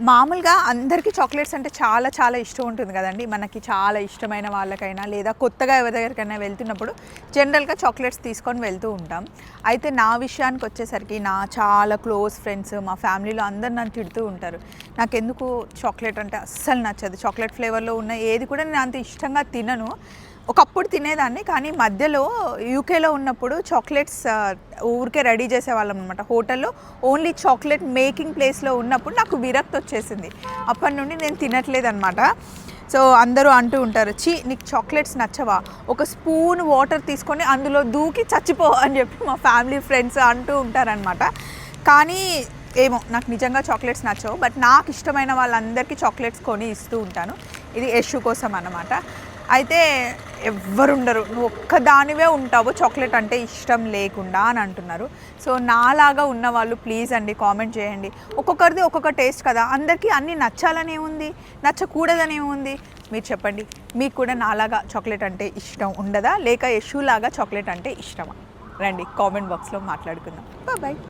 మామూలుగా అందరికీ చాక్లెట్స్ అంటే చాలా చాలా ఇష్టం ఉంటుంది కదండి. మనకి చాలా ఇష్టమైన వాళ్ళకైనా లేదా కొత్తగా ఎవరి దగ్గరికైనా వెళ్తున్నప్పుడు జనరల్గా చాక్లెట్స్ తీసుకొని వెళ్తూ ఉంటాం. అయితే నా విషయానికి వచ్చేసరికి నా చాలా క్లోజ్ ఫ్రెండ్స్ మా ఫ్యామిలీలో అందరు నన్ను తిడుతూ ఉంటారు. నాకెందుకు చాక్లెట్ అంటే అస్సలు నచ్చదు. చాక్లెట్ ఫ్లేవర్లో ఉన్న ఏది కూడా నేను అంత ఇష్టంగా తినను. ఒకప్పుడు తినేదాన్ని కానీ మధ్యలో యూకేలో ఉన్నప్పుడు చాక్లెట్స్ ఊరికే రెడీ చేసేవాళ్ళం అనమాట హోటల్లో ఓన్లీ చాక్లెట్ మేకింగ్ ప్లేస్లో ఉన్నప్పుడు నాకు విరక్తి వచ్చేసింది. అప్పటి నుండి నేను తినట్లేదు అనమాట సో అందరూ అంటూ ఉంటారు చీ నీకు చాక్లెట్స్ నచ్చవా? ఒక స్పూన్ వాటర్ తీసుకొని అందులో దూకి చచ్చిపో అని చెప్పి మా ఫ్యామిలీ ఫ్రెండ్స్ అంటూ ఉంటారనమాట కానీ ఏమో నాకు నిజంగా చాక్లెట్స్ నచ్చవు బట్ నాకు ఇష్టమైన వాళ్ళందరికీ చాక్లెట్స్ కొని ఇస్తూ ఉంటాను. ఇది యశు కోసం అనమాట అయితే ఎవ్వరుండరు. నువ్వు ఒక్కదానివే ఉంటావు. చాక్లెట్ అంటే ఇష్టం లేకుండా అని అంటున్నారు. సో నాలాగా ఉన్న వాళ్ళు ప్లీజ్ అండి కామెంట్ చేయండి. ఒక్కొక్కరిది ఒక్కొక్క టేస్ట్ కదా. అందరికీ అన్నీ నచ్చాలనే ఉంది. నచ్చకూడదనే ఉంది. మీరు చెప్పండి. మీకు కూడా నాలాగా చాక్లెట్ అంటే ఇష్టం ఉండదా? లేక యశులాగా చాక్లెట్ అంటే ఇష్టమా? రండి కామెంట్ బాక్స్లో మాట్లాడుకుందాం. బాయ్.